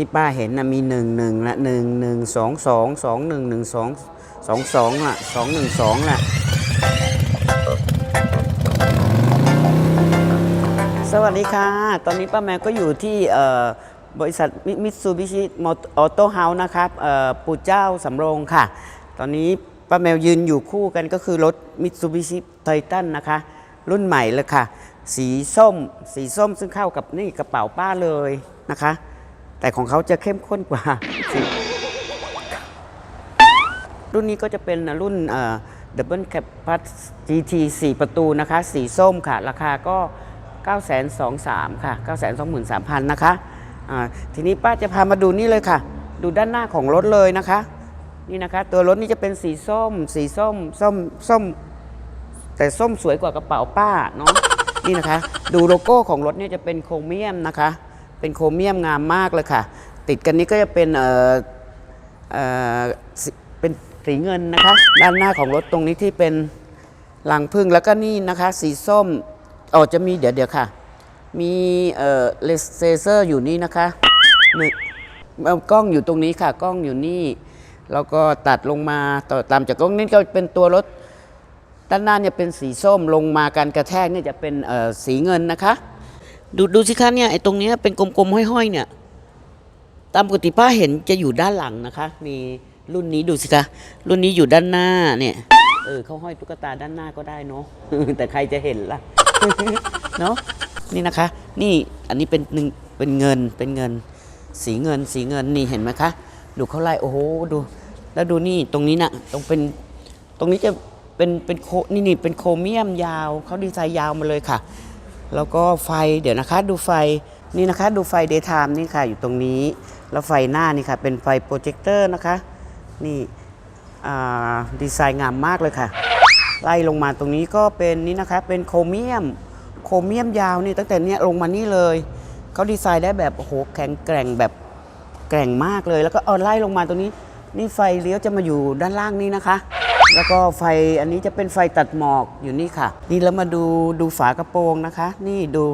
ที่ป้าเห็นนะมีหนึ่งหนึ่งละหนึ่งหนึ่งสองสองสองหนึ่งหนึ่งสองสองสองละสองหนึ่งสองละสวัสดีค่ะ ตอนนี้ป้าแมวก็อยู่ที่เอ่อบริษัทมิตซูบิชิออโต้เฮาส์นะครับปู่เจ้าสำโรงค่ะ ตอนนี้ป้าแมวยืนอยู่คู่กันก็คือรถมิตซูบิชิไททันนะคะ รุ่นใหม่เลยค่ะ สีส้ม สีส้มซึ่งเข้ากับนี่กระเป๋าป้าเลยนะคะ แต่ของเขาจะเข้มข้นกว่าสีรุ่นนี้ก็จะเป็นรุ่นดับเบิลแคปพัท GT 4 ประตูนะคะ สีส้มค่ะ ราคาก็ 9 2 3 0 0ค่ะ 9 2 3 0 0 0 นะคะอ่าทีนี้ป้าจะพามาดูนี่เลยค่ะ ดูด้านหน้าของรถเลยนะคะ นี่นะคะ ตัวรถนี่จะเป็นสีส้ม สีส้ม ส้ม ส้ม แต่ส้มสวยกว่ากระเป๋าป้าเนาะ นี่นะคะ ดูโลโก้ของรถเนี่ยจะเป็นโครเมียมนะคะ เป็นโครเมียมงามมากเลยค่ะ ติดกันนี้ก็จะเป็นเออเออเป็นสีเงินนะคะ ด้านหน้าของรถตรงนี้ที่เป็นหลังพึ่งแล้วก็นี่นะคะ สีส้มอ๋อจะมีเดี๋ยวเดี๋ยวค่ะ มีเอ่อเลเซอร์อยู่นี่นะคะนึ่กล้องอยู่ตรงนี้ค่ะ กล้องอยู่นี่ แล้วก็ตัดลงมาต่อตามจากกล้องนี้ก็เป็นตัวรถด้านหน้าเนี่ยเป็นสีส้มลงมาการกระแทกเนี่ยจะเป็นเออสีเงินนะคะ ดูดูสิคะเนี่ยไอ้ตรงเนี้ยเป็นกลมๆห้อยๆเนี่ย ตามปกติป้าเห็นจะอยู่ด้านหลังนะคะ มีรุ่นนี้ดูสิคะรุ่นนี้อยู่ด้านหน้าเนี่ยเออเขาห้อยตุ๊กตาด้านหน้าก็ได้เนาะแต่ใครจะเห็นล่ะเนาะนี่นะคะ นี่อันนี้เป็นหนึ่งเป็นเงินเป็นเงิน สีเงินสีเงินนี่เห็นไหมคะ ดูเขาไล่โอ้โหดู แล้วดูนี่ตรงนี้นะตรงเป็นตรงนี้จะเป็นเป็นโคนี่นี่เป็นโครเมียมยาวเขาดีไซน์ยาวมาเลยค่ะ แล้วก็ไฟเดี๋ยวนะคะดูไฟนี่นะคะดูไฟเดย์ไทม์นี่ค่ะอยู่ตรงนี้ แล้วไฟหน้านี่ค่ะเป็นไฟโปรเจคเตอร์นะคะ นี่ดีไซน์งามมากเลยค่ะ ไล่ลงมาตรงนี้ก็เป็นนี่นะคะเป็นโครเมียม โครเมียมยาวนี่ตั้งแต่เนี้ยลงมานี่เลยเขาดีไซน์ได้แบบโอ้โหแข็งแกร่งแบบแกร่งมากเลย แล้วก็เอาไล่ลงมาตรงนี้ นี่ไฟเลี้ยวจะมาอยู่ด้านล่างนี้นะคะ แล้วก็ไฟอันนี้จะเป็นไฟตัดหมอกอยู่นี่ค่ะ นี่แล้วมาดูดูฝากระโปรงนะคะ นี่ดู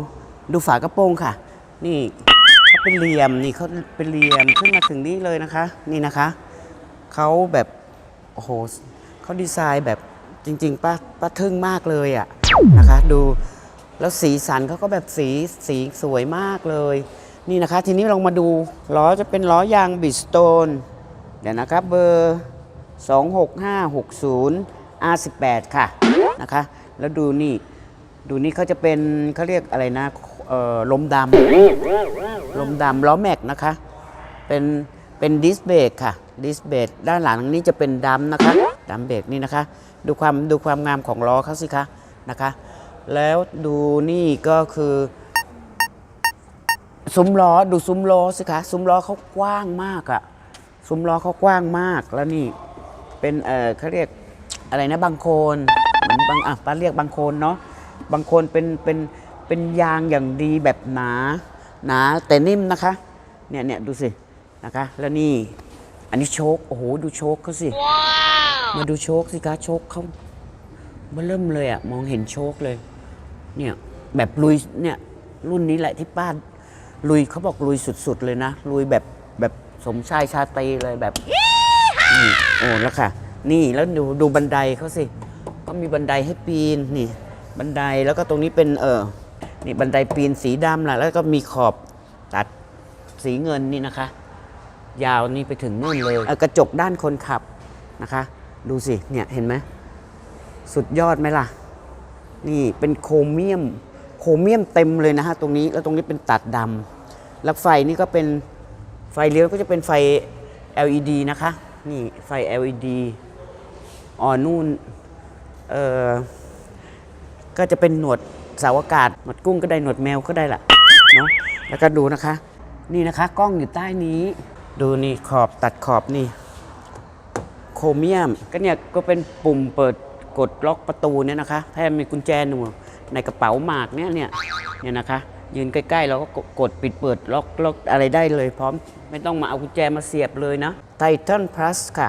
ดูฝากระโปรงค่ะ นี่เขาเป็นเหลี่ยมนี่เขาเป็นเหลี่ยมขึ้นมาถึงนี่เลยนะคะ นี่นะคะเขาแบบโอ้โหเขาดีไซน์แบบจริงๆป้าป้าทึ่งมากเลยอะนะคะ ดูแล้วสีสันเขาก็แบบสีสีสวยมากเลย นี่นะคะ ทีนี้ลองมาดูล้อจะเป็นล้อยางบิสโตนเดี๋ยวนะครับเบอร์ 26560 R18 ค่ะนะคะ แล้วดูนี่ ดูนี่เขาจะเป็นเขาเรียกอะไรนะเออลมดำลมดำล้อแม็กนะคะ เป็นเป็นดิสเบรกค่ะดิสเบรกด้านหลังนี้จะเป็นดำนะคะดำเบรกนี่นะคะ ดูความดูความงามของล้อเขาสิคะนะคะ แล้วดูนี่ก็คือซุ้มล้อดูซุ้มล้อสิคะซุ้มล้อเขากว้างมากอะซุ้มล้อเขากว้างมากแล้วนี่ เป็นเออเขาเรียกอะไรนะบางโคนเหมือนบางอะป้าเรียกบางโคนเนาะบางโคนเป็นเป็นเป็นยางอย่างดีแบบหนาหนาแต่นิ่มนะคะเนี่ยเนี่ยดูสินะคะ แล้วนี่อันนี้โชคโอ้โหดูโชคเขาสิ มาดูโชคสิคะโชคเขาเบิ่มเลยอะมองเห็นโชคเลย เนี่ยแบบลุยเนี่ยรุ่นนี้แหละที่ป้าลุยเขาบอกลุยสุดๆเลยนะ ลุยแบบแบบสมชายชาตรีเลยแบบ นี่โอ้แล้วค่ะ นี่แล้วดูดูบันไดเขาสิก็มีบันไดให้ปีนนี่ บันไดแล้วก็ตรงนี้เป็นเออนี่บันไดปีนสีดำล่ะแล้วก็มีขอบตัดสีเงินนี่นะคะ ยาวนี่ไปถึงนู่นเลยเกระจกด้านคนขับนะคะ ดูสิเนี่ยเห็นไหมสุดยอดไหมล่ะ นี่เป็นโครเมียม โครเมียมเต็มเลยนะฮะตรงนี้แล้วตรงนี้เป็นตัดดำแล้วไฟนี่ก็เป็นไฟเลี้ยวก็จะเป็นไฟ LED นะคะ นี่ไฟ LED อ๋อนู่นเออก็จะเป็นหนวดสาอากาศหนวดกุ้งก็ได้หนวดแมวก็ได้ละเนาะแล้วก็ดูนะคะ นี่นะคะกล้องอยู่ใต้นี้ ดูนี่ขอบตัดขอบนี่โครเมียม ก็เนี่ยก็เป็นปุ่มเปิดกดล็อกประตูเนี่ยนะคะแทนมีกุญแจหนูในกระเป๋าหมากเนี่ยเนี่ยเนี่ยนะคะ ยืนใกล้ๆเราก็กดปิดเปิดล็อกล็อกอะไรได้เลยพร้อมไม่ต้องมาเอากุญแจมาเสียบเลยนะไททันพลัสค่ะ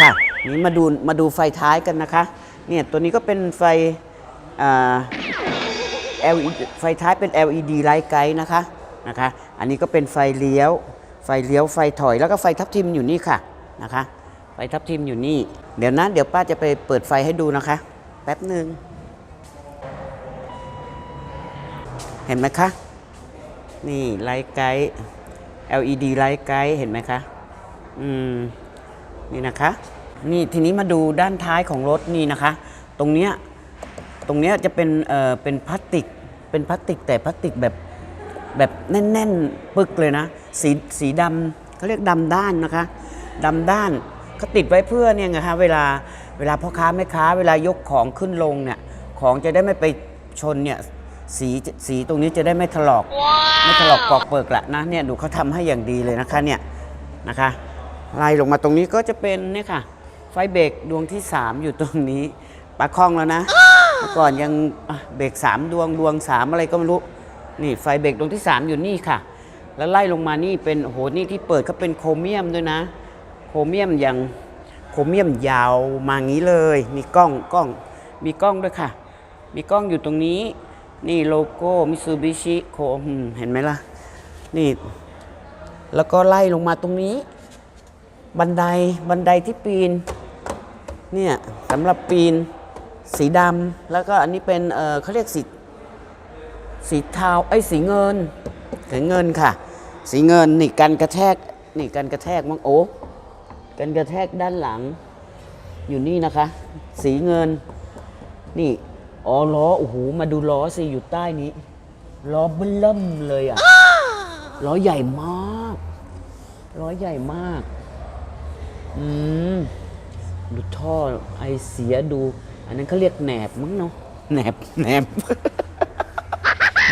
ค่ะ นี่มาดูมาดูไฟท้ายกันนะคะ เนี่ยตัวนี้ก็เป็นไฟอ่า LED ไฟท้ายเป็น LED ไลท์ไกด์นะคะนะคะ อันนี้ก็เป็นไฟเลี้ยว ไฟเลี้ยวไฟถอยแล้วก็ไฟทับทิมอยู่นี่ค่ะนะคะ ไฟทับทิมอยู่นี่ เดี๋ยวนะเดี๋ยวป้าจะไปเปิดไฟให้ดูนะคะ แป๊บหนึ่ง เห็นไหมคะ นี่ไลท์ไกด์ LED ไลท์ไกด์เห็นไหมคะ อืม นี่นะคะ นี่ทีนี้มาดูด้านท้ายของรถนี่นะคะ ตรงเนี้ย ตรงเนี้ยจะเป็น เอ่อ เป็นพลาสติก เป็นพลาสติกแต่พลาสติกแบบ แบบแน่นๆ ปึกเลยนะ สี สีดำเขาเรียกดำด้านนะคะดำด้านเขาติดไว้เพื่อเนี่ยไงคะเวลา เวลาพ่อค้าแม่ค้า เวลายกของขึ้นลงเนี่ย ของจะได้ไม่ไปชนเนี่ย สีสีตรงนี้จะได้ไม่ถลอก ไม่ถลอกปอกเปิกละนะเนี่ยดูเขาทำให้อย่างดีเลยนะคะเนี่ยนะคะไล่ลงมาตรงนี้ก็จะเป็นเนี่ยค่ะ ไฟเบรกดวงที่ 3 อยู่ตรงนี้ปลาคล่องแล้วนะเมื่อก่อนยังอะเบรก3ดวงดวง3อะไรก็ไม่รู้นี่ไฟเบรกดวงที่ 3 อยู่นี่ค่ะ แล้วไล่ลงมานี่เป็นโอ้โหนี่ที่เปิดเขาเป็นโครเมียมด้วยนะ โครเมียมอย่างโครเมียมยาวมางี้เลย มีกล้องกล้องมีกล้องด้วยค่ะ มีกล้องอยู่ตรงนี้ นี่โลโก้มิซูบิชิโคเห็นไหมล่ะ นี่ แล้วก็ไล่ลงมาตรงนี้ บันไดบันไดที่ปีน เนี่ยสำหรับปีน สีดำแล้วก็อันนี้เป็นเออเขาเรียกสีสีเทาไอ้สีเงินสีเงินค่ะ สีเงินนี่กันกระแทกนี่กันกระแทกมั้งโอ้กันกระแทกด้านหลัง อยู่นี่นะคะ สีเงินนี่ อ๋อล้อโอ้โหมาดูล้อสิอยู่ใต้นี้ล้อเบิ่มเริ่มเลยอะล้อใหญ่มากล้อใหญ่มาก อืมดูท่อไอเสียดู อันนั้นเขาเรียกแหนบมั้งเนาะแหนบแหนบ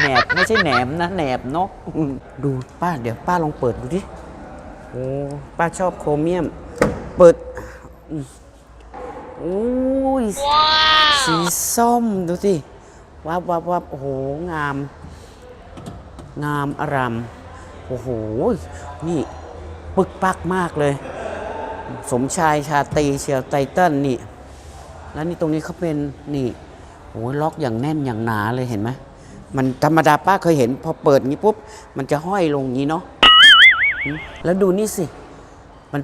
แหนบไม่ใช่แหนมนะแหนบเนาะอืมดูป้าเดี๋ยวป้าลองเปิดดูดิโอ้ป้าชอบโครเมียม เปิดอืม โอ้ยสีส้มดูสิวับวับวับโอ้โห งาม งามอารามโอ้โห นี่ ปึกปักมากเลย สมชายชาตรีเชียวไตเติ้ลนี่ แล้วนี่ตรงนี้เขาเป็นนี่โอ้ยล็อกอย่างแน่นอย่างหนาเลยเห็นไหมมันธรรมดาป้าเคยเห็น พอเปิดงี้ปุ๊บ มันจะห้อยลงงี้เนาะอืมแล้วดูนี่สิ มัน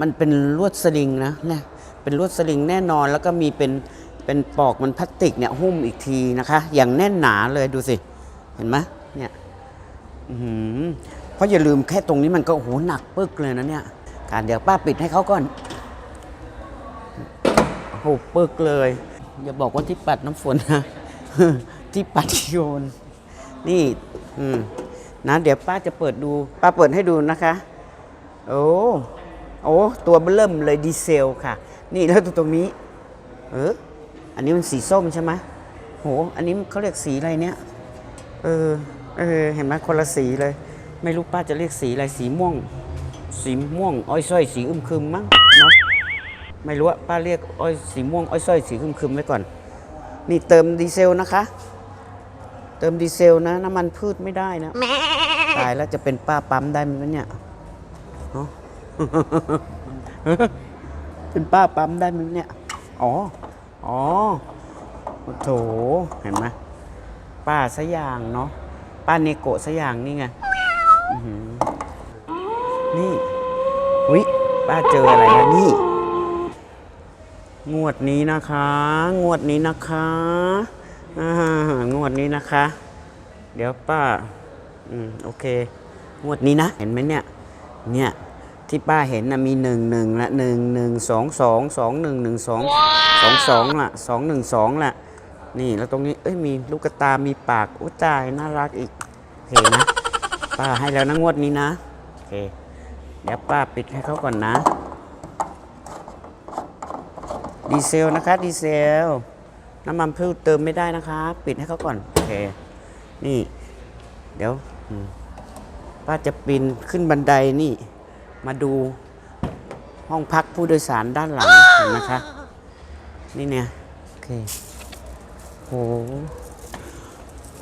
มันเป็นลวดสลิงนะเนี่ย เป็นลวดสลิงแน่นอน แล้วก็มีเป็นเป็นปอกมันพลาสติกเนี่ยหุ้มอีกทีนะคะ อย่างแน่นหนาเลยดูสิเห็นไหมเนี่ยอื้อหือเพราะอย่าลืมแค่ตรงนี้มันก็โอ้โหหนักปึกเลยนะเนี่ยการเดี๋ยวป้าปิดให้เขาก่อนโอ้โหปึกเลย อย่าบอกว่าที่ปัดน้ำฝนนะที่ปัดโยนนี่ อืมนะเดี๋ยวป้าจะเปิดดู ป้าเปิดให้ดูนะคะ โอ้โอ้ตัวเบิ่มเลยดีเซลค่ะ นี่แล้วตรงนี้ เออ อันนี้มันสีส้มใช่ไหมโห อันนี้เขาเรียกสีอะไรเนี่ย เออ เออ เห็นไหมคนละสีเลย ไม่รู้ป้าจะเรียกสีอะไร สีม่วง สีม่วง อ้อยส้อย สีอึมครึมมั้งเนาะ ไม่รู้อะป้าเรียกอ้อยสีม่วง อ้อยส้อย สีอึมครึมไว้ก่อน นี่เติมดีเซลนะคะ เติมดีเซลนะ น้ำมันพืชไม่ได้นะ ตายแล้วจะเป็นป้าปั๊มได้ไหมเนี่ยเนาะ เป็นป้าปั๊มได้ไหมเนี่ย อ๋อ อ๋อโอ้โถเห็นไหมป้าสยางเนาะ ป้าเนโกะสยางนี่ไงอื้อหือนี่ วิป้าเจออะไรนะนี่ งวดนี้นะคะ งวดนี้นะคะอ่างวดนี้นะคะ เดี๋ยวป้า อืม โอเค งวดนี้นะ เห็นไหมเนี่ย เนี่ย ที่ป้าเห็นนะมีหนึ่งหนึ่งละหนึ่งหนึ่งสองสองสองหนึ่งหนึ่งสองสองสองละสองหนึ่งสองละนี่แล้วตรงนี้เอ้ยมีลูกตา มีปากอุ้ยตายน่ารักอีกโอเคนะป้าให้แล้วนะงวดนี้นะโอเคเดี๋ยวป้าปิดให้เขาก่อนนะ ดีเซลนะคะดีเซลน้ำมันพืชเติมไม่ได้นะคะ ปิดให้เขาก่อนโอเคนี่ เดี๋ยวป้าจะปีนขึ้นบันไดนี่ มาดูห้องพักผู้โดยสารด้านหลังเห็นไหมคะ นี่เนี่ย โอเคโห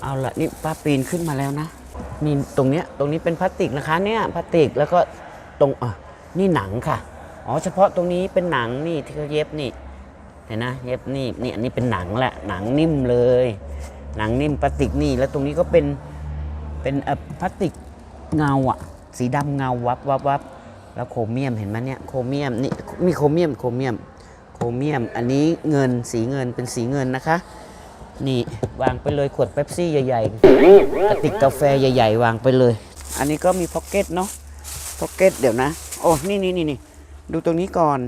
เอาละนี่ป้าปีนขึ้นมาแล้วนะนี่ตรงเนี้ยตรงนี้เป็นพลาสติกนะคะ เนี่ยพลาสติกแล้วก็ตรงอะนี่หนังค่ะอ๋อเฉพาะตรงนี้เป็นหนังนี่ที่เขาเย็บนี่เห็นนะเย็บนี่นี่อันนี้เป็นหนังแหละหนังนิ่มเลย หนังนิ่มพลาสติกนี่แล้วตรงนี้ก็เป็นเป็นพลาสติกเงาอะสีดำเงาวับวับวับ แล้วโครเมียมเห็นไหมเนี่ยโครเมียมนี่มีโครเมียมโครเมียมโครเมียม อันนี้เงินสีเงินเป็นสีเงินนะคะ นี่วางไปเลยขวดเป๊ปซี่ใหญ่ๆกระติกกาแฟใหญ่ ๆ วางไปเลย อันนี้ก็มีพ็อกเก็ตเนาะพ็อกเก็ตเดี๋ยวนะ โอ้นี่นี่นี่นี่ดูตรงนี้ก่อน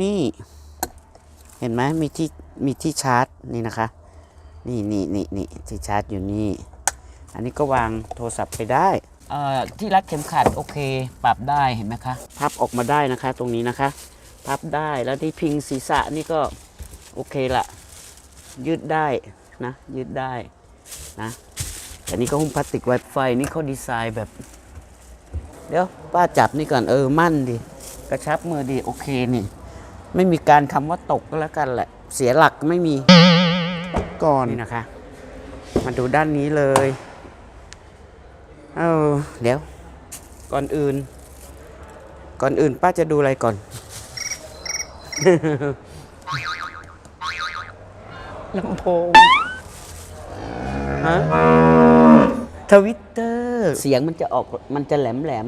นี่ เห็นไหมมีที่มีที่ชาร์จนี่นะคะ นี่นี่นี่นี่ที่ชาร์จอยู่นี่ อันนี้ก็วางโทรศัพท์ไปได้ เอ่อที่รัดเข็มขัดโอเคปรับได้เห็นไหมคะ พับออกมาได้นะคะตรงนี้นะคะ พับได้แล้วที่พิงศีรษะนี่ก็โอเคละยืดได้นะ ยืดได้นะแต่นี่ก็หุ้มพลาสติกไวไฟนี่เขาดีไซน์แบบ เดี๋ยวป้าจับนี่ก่อนเออมั่นดิกระชับมือดีโอเคนี่ ไม่มีการคำว่าตกก็แล้วกันแหละ เสียหลักไม่มีก่อนนี่นะคะ มาดูด้านนี้เลย เออเดี๋ยว ก่อนอื่น ก่อนอื่นป้าจะดูอะไรก่อน ลำโพงฮะทวิตเตอร์เสียงมันจะออกมันจะแหลมแหลม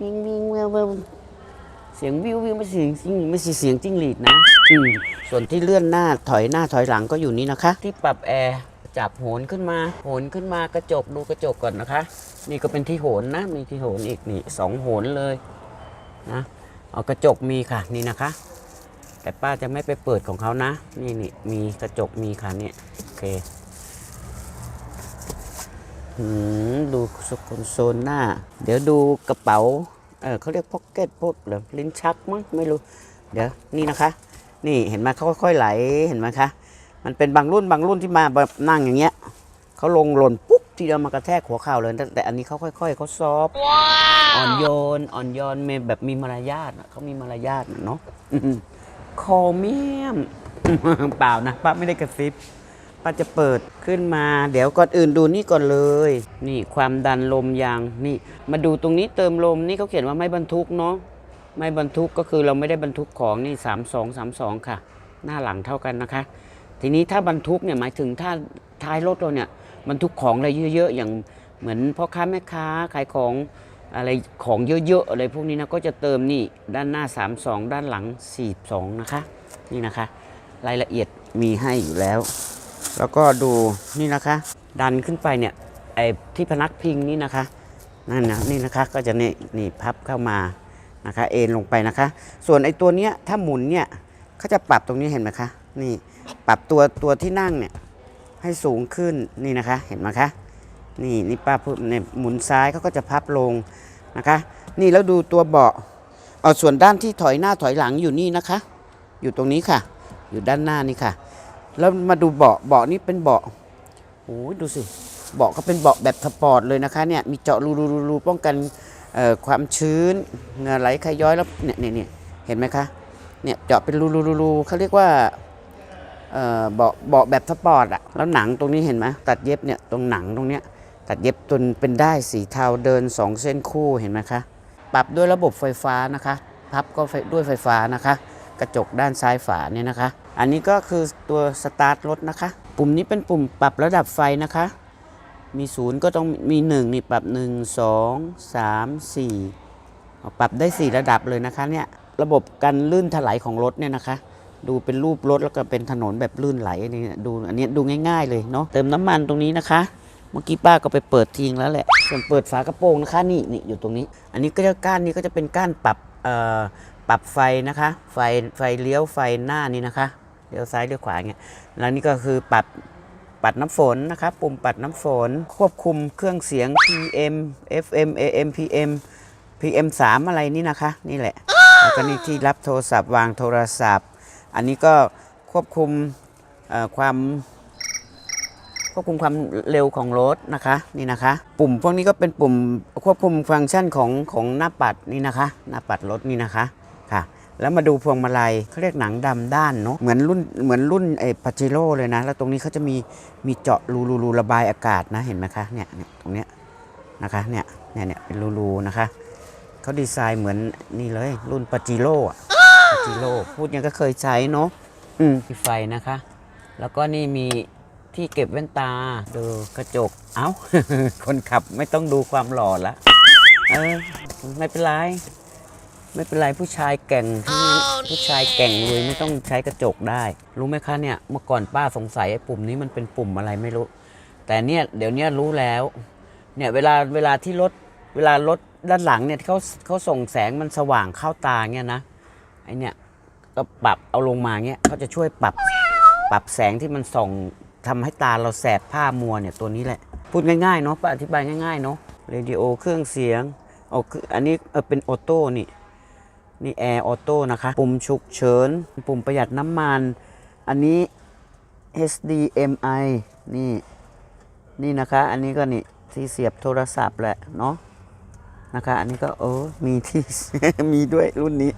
วิงวิงแววแววเสียงวิววิวไม่ใช่เสียงจริงไม่ใช่เสียงจิ้งหรีดนะอืมส่วนที่เลื่อนหน้าถอยหน้าถอยหลังก็อยู่นี่นะคะ ที่ปรับแอร์ จับโหนขึ้นมาโหนขึ้นมากระจกดูกระจกก่อนนะคะ นี่ก็เป็นที่โหนนะมีที่โหนอีกนี่สองโหนเลยนะเอากระจกมีค่ะนี่นะคะ แต่ป้าจะไม่ไปเปิดของเขานะ นี่นี่มีกระจกมีค่ะเนี่ยโอเคหืมดูสกลโซนหน้า เดี๋ยวดูกระเป๋าเออเขาเรียกพ็อกเก็ตพวกหรือลิ้นชักมั้งไม่รู้ เดี๋ยวนี่นะคะ นี่เห็นไหมเขาค่อยๆไหลเห็นไหมคะ มันเป็นบางรุ่นบางรุ่นที่มาแบบนั่งอย่างเงี้ยเขาลงหล่นปุ๊บทีเดียวมากระแทกหัวเข่าเลย แต่แต่อันนี้เขาค่อย ๆเขาซอฟต์อ่อนโยนอ่อนโยนมีแบบมีมารยาทอะเขามีมารยาทอะเนาะโครเมียมเปล่านะป้าไม่ได้กระซิบป้าจะเปิดขึ้นมา เดี๋ยวก่อนอื่นดูนี่ก่อนเลย นี่ความดันลมยางนี่ มาดูตรงนี้เติมลมนี่เขาเขียนว่าไม่บรรทุกเนาะไม่บรรทุกก็คือเราไม่ได้บรรทุกของนี่สามสองสามสองค่ะ หน้าหลังเท่ากันนะคะ ทีนี้ถ้าบรรทุกเนี่ยหมายถึงถ้าท้ายรถเราเนี่ยบรรทุกของอะไรเยอะๆอย่างเหมือนพ่อค้าแม่ค้าขายของอะไรของเยอะๆอะไรพวกนี้นะก็จะเติมนี่ด้านหน้า 32 ด้านหลัง 42 นะคะ นี่นะคะ รายละเอียดมีให้อยู่แล้ว แล้วก็ดูนี่นะคะ ดันขึ้นไปเนี่ยไอ้ที่พนักพิงนี่นะคะนั่นนะนี่นะคะก็จะนี่นี่พับเข้ามานะคะ เอ็นลงไปนะคะ ส่วนไอ้ตัวเนี้ยถ้าหมุนเนี่ยเขาจะปรับตรงนี้เห็นไหมคะ นี่ปรับตัวตัวที่นั่งเนี่ยให้สูงขึ้นนี่นะคะเห็นไหมคะนี่นี่ป้าพูดเนี่ยหมุนซ้ายเขาก็จะพับลงนะคะ นี่แล้วดูตัวเบาะเอาส่วนด้านที่ถอยหน้าถอยหลังอยู่นี่นะคะ อยู่ตรงนี้ค่ะ อยู่ด้านหน้านี่ค่ะ แล้วมาดูเบาะเบาะนี่เป็นเบาะโอ้ยดูสิเบาะก็เป็นเบาะแบบสปอร์ตเลยนะคะเนี่ยมีเจาะรูรูรูรูป้องกันความชื้นเหงื่อไหลใครย้อยแล้วเนี่ยเนี่ยเนี่ยเห็นไหมคะเนี่ยเจาะเป็นรูรูรูรูเขาเรียกว่า เบาะเบาะแบบสปอร์ตอะแล้วหนังตรงนี้เห็นไหมตัดเย็บเนี่ยตรงหนังตรงเนี้ยตัดเย็บจนเป็นได้สีเทาเดิน 2 เส้นคู่เห็นไหมคะปรับด้วยระบบไฟฟ้านะคะ พับก็ด้วยไฟฟ้านะคะ กระจกด้านซ้ายฝาเนี่ยนะคะ อันนี้ก็คือตัวสตาร์ทรถนะคะ ปุ่มนี้เป็นปุ่มปรับระดับไฟนะคะ มีศูนย์ก็ต้องมีหนึ่งนี่ปรับ 1 2 3 4 ปรับได้ 4 ระดับเลยนะคะเนี่ยระบบการลื่นถลายของรถเนี่ยนะคะ ดูเป็นรูปรถแล้วก็เป็นถนนแบบลื่นไหลนนี้ดูอันนี้ดูง่าย ๆ เลยเนาะเติมน้ำมันตรงนี้นะคะ เมื่อกี้ป้าก็ไปเปิดทิ้งแล้วแหละส่วนเปิดฝากระโปรงนะคะนี่นี่อยู่ตรงนี้ อันนี้ก็จะก้านนี้ก็จะเป็นก้านปรับเอ่อปรับไฟนะคะ ไฟไฟเลี้ยวไฟหน้านี่นะคะเลี้ยวซ้ายเลี้ยวขวาเงี้ยแล้วนี่ก็คือปรับปัดน้ำฝนนะคะปุ่มปัดน้ำฝน ควบคุมเครื่องเสียง PM FM AM PM PM 3 อะไรนี่นะคะ นี่แหละแล้วก็นี่ที่รับโทรศัพท์วางโทรศัพท์ อันนี้ก็ควบคุมความควบคุมความเร็วของรถนะคะนี่นะคะ ปุ่มพวกนี้ก็เป็นปุ่มควบคุมฟังก์ชันของของหน้าปัดนี่นะคะ หน้าปัดรถนี่นะคะค่ะ แล้วมาดูพวงมาลัยเขาเรียกหนังดำด้านเนาะเหมือนรุ่นเหมือนรุ่นไอ้ปาเจโร่เลยนะ แล้วตรงนี้เขาจะมีมีเจาะรูรูรูระบายอากาศนะเห็นไหมคะเนี่ยเนี่ยตรงเนี้ยนะคะเนี่ยเนี่ยเนี่ยเป็นรูรูนะคะเขาดีไซน์เหมือนนี่เลยรุ่นปาเจโร่อะ ปาจิโร่พูดยังก็เคยใช้เนาะอืมมีไฟนะคะ แล้วก็นี่มีที่เก็บแว่นตาดูกระจก เอ้า คนขับไม่ต้องดูความหล่อละเออไม่เป็นไร ไม่เป็นไรผู้ชายแก่งทั้งนั้นผู้ชายแก่งเลยไม่ต้องใช้กระจกได้ รู้ไหมคะเนี่ยเมื่อก่อนป้าสงสัยไอ้ปุ่มนี้มันเป็นปุ่มอะไรไม่รู้ แต่เนี่ยเดี๋ยวเนี้ยรู้แล้ว เนี่ยเวลาเวลาที่รถเวลารถด้านหลังเนี่ยที่เขาเขาส่งแสงมันสว่างเข้าตาเนี่ยนะ ไอเนี่ยก็ปรับเอาลงมาเนี่ยเขาจะช่วยปรับปรับแสงที่มันส่องทำให้ตาเราแสบผ้ามัวเนี่ยตัวนี้แหละ พูดง่ายๆเนาะป้าอธิบายง่ายๆเนาะเรดิโอเครื่องเสียงเอาคืออันนี้เออเป็นออโต้นี่นี่แอร์ออโต้นะคะ ปุ่มฉุกเฉิน ปุ่มประหยัดน้ำมัน อันนี้ HDMI นี่ นี่นะคะ อันนี้ก็นี่ที่เสียบโทรศัพท์แหละเนาะนะคะ อันนี้ก็เออมีที่มีด้วยรุ่นนี้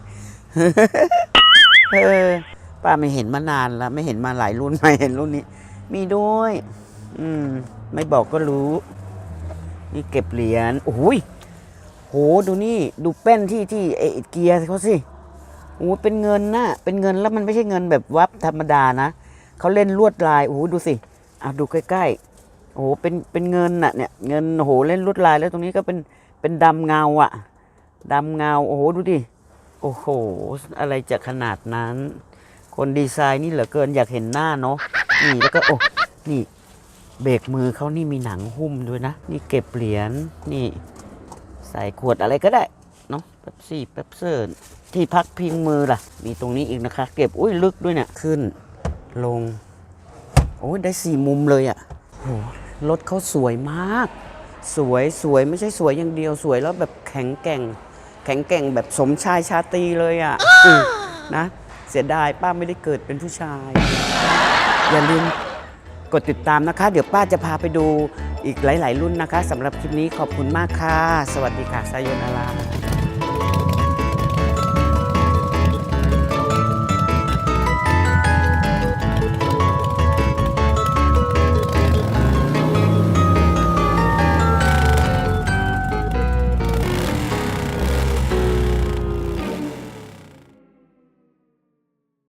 เออป้าไม่เห็นมานานแล้ว ไม่เห็นมาหลายรุ่นไม่เห็นรุ่นนี้ มีด้วย อืม ไม่บอกก็รู้ นี่เก็บเหรียญโอ้ยโหดูนี่ดูแป้นที่ที่ไอเกียร์เขาสิโอ้เป็นเงินนะเป็นเงินแล้วมันไม่ใช่เงินแบบวับธรรมดานะเขาเล่นลวดลายโอ้โหดูสิอะดูใกล้ๆโอ้โหเป็นเป็นเงินน่ะเนี่ยเงินโอ้โหเล่นลวดลายแล้วตรงนี้ก็เป็นเป็นดำเงาอะดำเงาโอ้โหดูดิ โอ้โห อะไรจะขนาดนั้น คนดีไซน์นี่เหลือเกินอยากเห็นหน้าเนาะนี่แล้วก็โอ้นี่เบรกมือเขานี่มีหนังหุ้มด้วยนะ นี่เก็บเหรียญนี่ ใส่ขวดอะไรก็ได้เนาะเป๊ปซี่เป๊ปเซอร์ที่พักพิงมือล่ะ มีตรงนี้อีกนะคะ เก็บอุ้ยลึกด้วยเนี่ยขึ้น ลง โอ้ยได้สี่มุมเลยอะ่ะโหรถเขาสวยมาก สวยสวยไม่ใช่สวยอย่างเดียวสวยแล้วแบบแข็งแกร่ง แข็งแกร่งแบบสมชายชาตรีเลยอะ่ะอืมนะ เสียดายป้าไม่ได้เกิดเป็นผู้ชาย อย่าลืมกดติดตามนะคะ เดี๋ยวป้าจะพาไปดูอีกหลาย ๆ รุ่นนะคะสำหรับคลิปนี้ขอบคุณมากค่ะ สวัสดีค่ะไซโยนารา